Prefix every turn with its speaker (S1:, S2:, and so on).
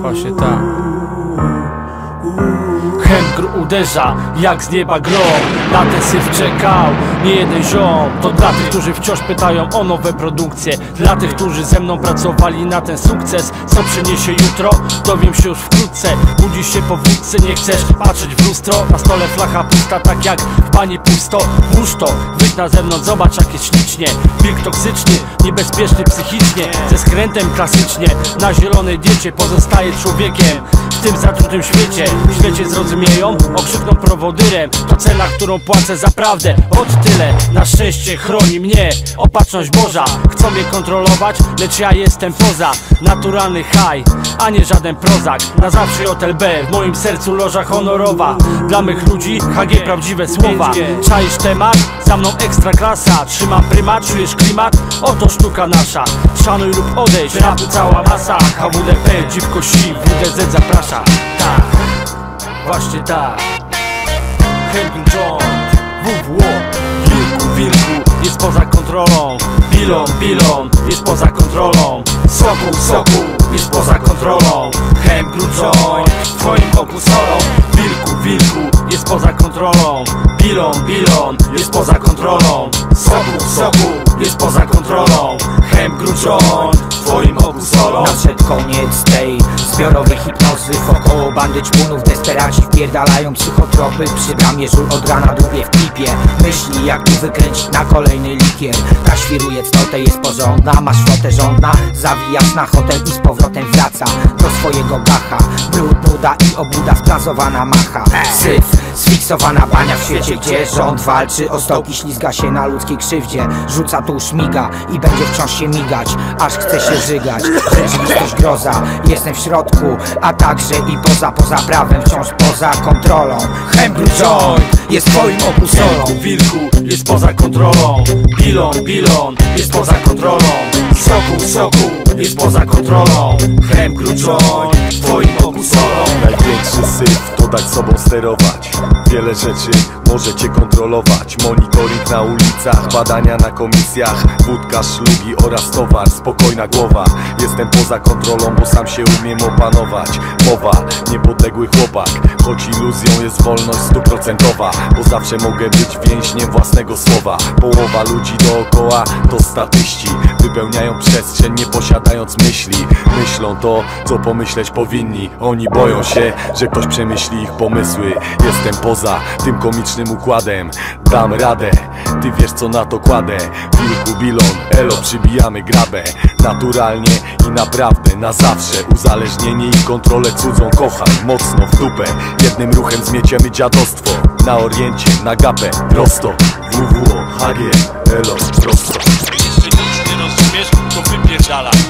S1: Właśnie tak. Hemgr uderza jak z nieba grom. Na ten syf czekał nie jeden ziom. To dla tych, którzy wciąż pytają o nowe produkcje. Dla tych, którzy ze mną pracowali na ten sukces. Co przyniesie jutro? Dowiem się już wkrótce. Budzisz się po wódce, nie chcesz patrzeć w lustro. Na stole flacha pusta, tak jak w bani pusto. Włóż to, na zewnątrz, zobacz jak jest ślicznie. Wilk toksyczny, niebezpieczny psychicznie Ze skrętem klasycznie. Na zielonej diecie pozostaje człowiekiem. W tym zatrutym świecie, w świecie zrozumieją Okrzykną prowodyrem To cena, którą płacę za prawdę. Od tyle, na szczęście chroni mnie. Opatrzność Boża, chcą mnie kontrolować Lecz ja jestem poza. Naturalny high, a nie żaden prozak. Na zawsze JLB, w moim sercu loża honorowa. Dla mych ludzi HG prawdziwe słowa. Czaisz temat? Za mną ekstra klasa. Trzymam prymat, czujesz klimat? Oto sztuka nasza. Szanuj lub odejść, rapu cała masa. HWDP, dziwko si, WDZ zaprasza. Tak, właśnie tak. Henry Joint, WWO Wilku, wilku, jest poza kontrolą. Bilon, bilon, jest poza kontrolą. Soku, soku, jest poza kontrolą. Hemgru Joint, w twoim oku solą Wilku, wilku, jest poza kontrolą. Bilon, bilon, jest poza kontrolą. Soku, soku, jest poza kontrolą. Hemgru Joint, w twoim oku solą
S2: Nadszedł koniec tej zbiorowej hipnozy Wokoło bandy członów desperaci wpierdalają psychotropy Przy bramie żul od rana długie w klipie Myśli jak tu wykręcić na kolejny likier. Ta świruje cnotę, jest porządna Masz flotę żądna, zawijasz na hotel i z powrotem wraca. Do swojego gacha Brud, nuda i obuda wplazowana macha. Syf, sfiksowana bania w świecie Gdzie rząd walczy o stołki Ślizga się na ludzkiej krzywdzie. Rzuca tu szmiga i będzie wciąż się migać Aż chce się żygać. Rzeczywistość groza, jestem w środku A także i poza, poza prawem Wciąż poza kontrolą. Hembru Joint jest twoim oku solą
S1: Wilku, wilku, jest poza kontrolą. Bilon, bilon, jest poza kontrolą Soku, soku, jest poza kontrolą. Hemgru Joint, w twoim
S3: dać sobą sterować. Wiele rzeczy możecie kontrolować. Monitoring na ulicach, badania na komisjach. Wódka, szlugi oraz towar, spokojna głowa. Jestem poza kontrolą, bo sam się umiem opanować. Mowa, niepodległy chłopak. Choć iluzją jest wolność stuprocentowa Bo zawsze mogę być więźniem własnego słowa. Połowa ludzi dookoła to statyści. Wypełniają przestrzeń nie posiadając myśli. Myślą to, co pomyśleć powinni. Oni boją się, że ktoś przemyśli ich pomysły. Jestem poza tym komicznym układem. Dam radę, ty wiesz co na to kładę. Wilku bilon, elo przybijamy grabę. Naturalnie i naprawdę na zawsze. Uzależnienie i kontrolę cudzą kocham Mocno w dupę, jednym ruchem zmieciemy dziadostwo. Na oriencie, na gapę, prosto. WWO, HG, elo, prosto.
S1: Jeśli nic nie rozumiesz, to wypierdalaj